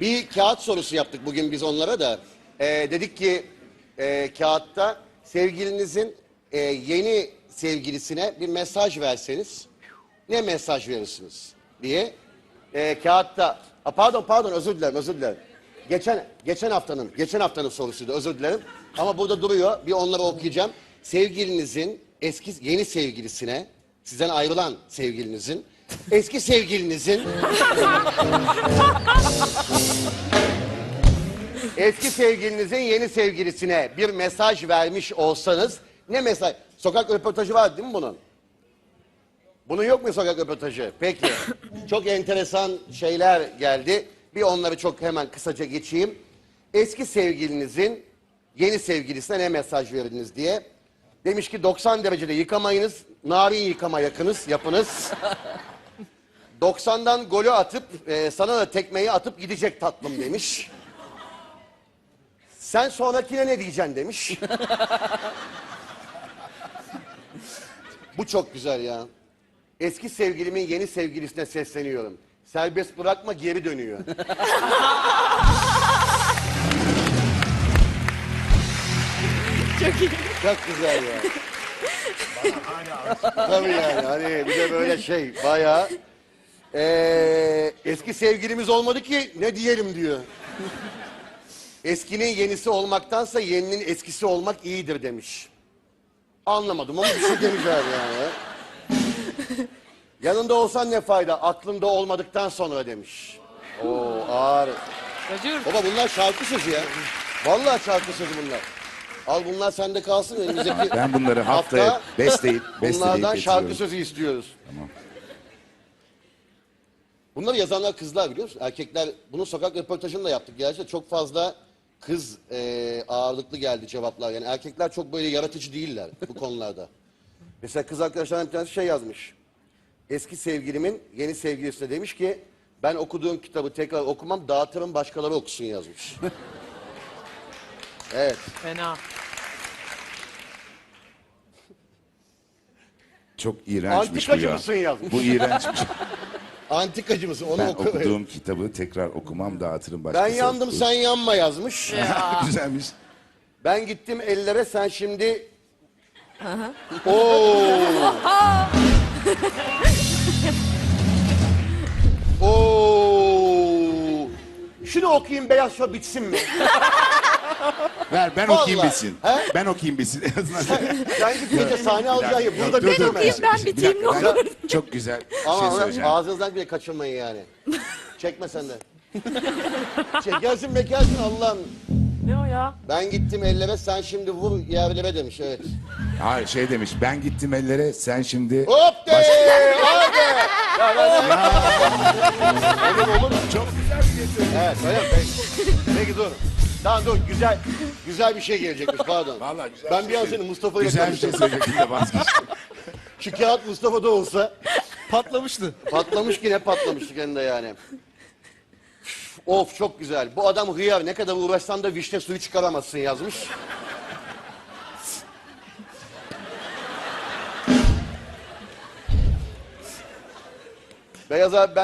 Bir kağıt sorusu yaptık bugün biz onlara da. Ee, dedik ki e, kağıtta sevgilinizin e, yeni sevgilisine bir mesaj verseniz ne mesaj verirsiniz diye e, kağıtta A, pardon pardon özür dilerim özür dilerim. Geçen geçen haftanın geçen haftanın sorusuydu özür dilerim. Ama burada duruyor. Bir onları okuyacağım. Sevgilinizin eski yeni sevgilisine sizden ayrılan sevgilinizin eski sevgilinizin eski sevgilinizin yeni sevgilisine bir mesaj vermiş olsanız ne mesaj? Sokak röportajı var değil mi bunun? Bunun yok mu sokak röportajı? Peki. çok enteresan şeyler geldi. Bir onları çok hemen kısaca geçeyim. Eski sevgilinizin yeni sevgilisine ne mesaj verdiniz diye. Demiş ki 90 derecede yıkamayınız, narin yıkama yakınız, yapınız. 90'dan golü atıp e, sana da tekmeyi atıp gidecek tatlım demiş. Sen sonrakine ne diyeceksin demiş. Bu çok güzel ya. Eski sevgilimin yeni sevgilisine sesleniyorum. Serbest bırakma geri dönüyor. Çok iyi. Çok güzel ya. Tabii yani hani bir de böyle şey bayağı. Ee, eski sevgilimiz olmadı ki ne diyelim diyor. Eskinin yenisi olmaktansa yeninin eskisi olmak iyidir demiş. Anlamadım ama bir şey demişler yani. Yanında olsan ne fayda aklında olmadıktan sonra demiş. Oo ağır. Baba bunlar şarkı sözü ya. Vallahi şarkı sözü bunlar. Al bunlar sende kalsın önümüzdeki Ben bunları haftaya hafta besleyip besleyip bunlardan şarkı getiriyorum. sözü istiyoruz. Tamam. Bunları yazanlar kızlar biliyor musun? Erkekler bunu sokak röportajını da yaptık. Gerçekten çok fazla kız e, ağırlıklı geldi cevaplar. Yani erkekler çok böyle yaratıcı değiller bu konularda. Mesela kız arkadaşlarım bir tanesi şey yazmış. Eski sevgilimin yeni sevgilisine demiş ki ben okuduğum kitabı tekrar okumam dağıtırım başkaları okusun yazmış. evet. Fena. Çok iğrençmiş bu Antikacı ya. mısın yazmış. Bu iğrençmiş. Antikacı mısın? Onu ben oku. okuduğum kitabı tekrar okumam dağıtırım başkası. Ben yandım okur. sen yanma yazmış. Güzelmiş. Ben gittim ellere sen şimdi... Oo. Oo. Şunu okuyayım beyaz şov bitsin mi? Ver ben Vallahi. okuyayım bitsin. He? Ben okuyayım bitsin. En azından. Sen gidince sahne alacaksın ya. Burada Dur, dur, bitirme. bir- ben bir biteyim, dakika, ne ben- olur. Çok güzel bir şey Ama söyleyeceğim. ağzınızdan bile kaçırmayın yani. Çekme sen de. Çekersin mekersin Allah'ım. Ne o ya? Ben gittim ellere sen şimdi vur yerlere demiş evet. Hayır şey demiş ben gittim ellere sen şimdi... Hop de! Hadi! Ya, ya. Olur olur. Çok güzel bir şey söyledin. Evet öyle mi? Peki. Peki dur. Tamam dur güzel güzel bir şey gelecekmiş pardon. Vallahi güzel ben bir bir an şey seni Mustafa ile Güzel bir şey konuştum. söyleyecektim de vazgeçtim. Şu kağıt Mustafa'da olsa Patlamıştı. patlamış ki ne patlamıştık de yani. Of çok güzel. Bu adam hıyar ne kadar uğraşsan da vişne suyu çıkaramazsın yazmış. Beyaz abi ben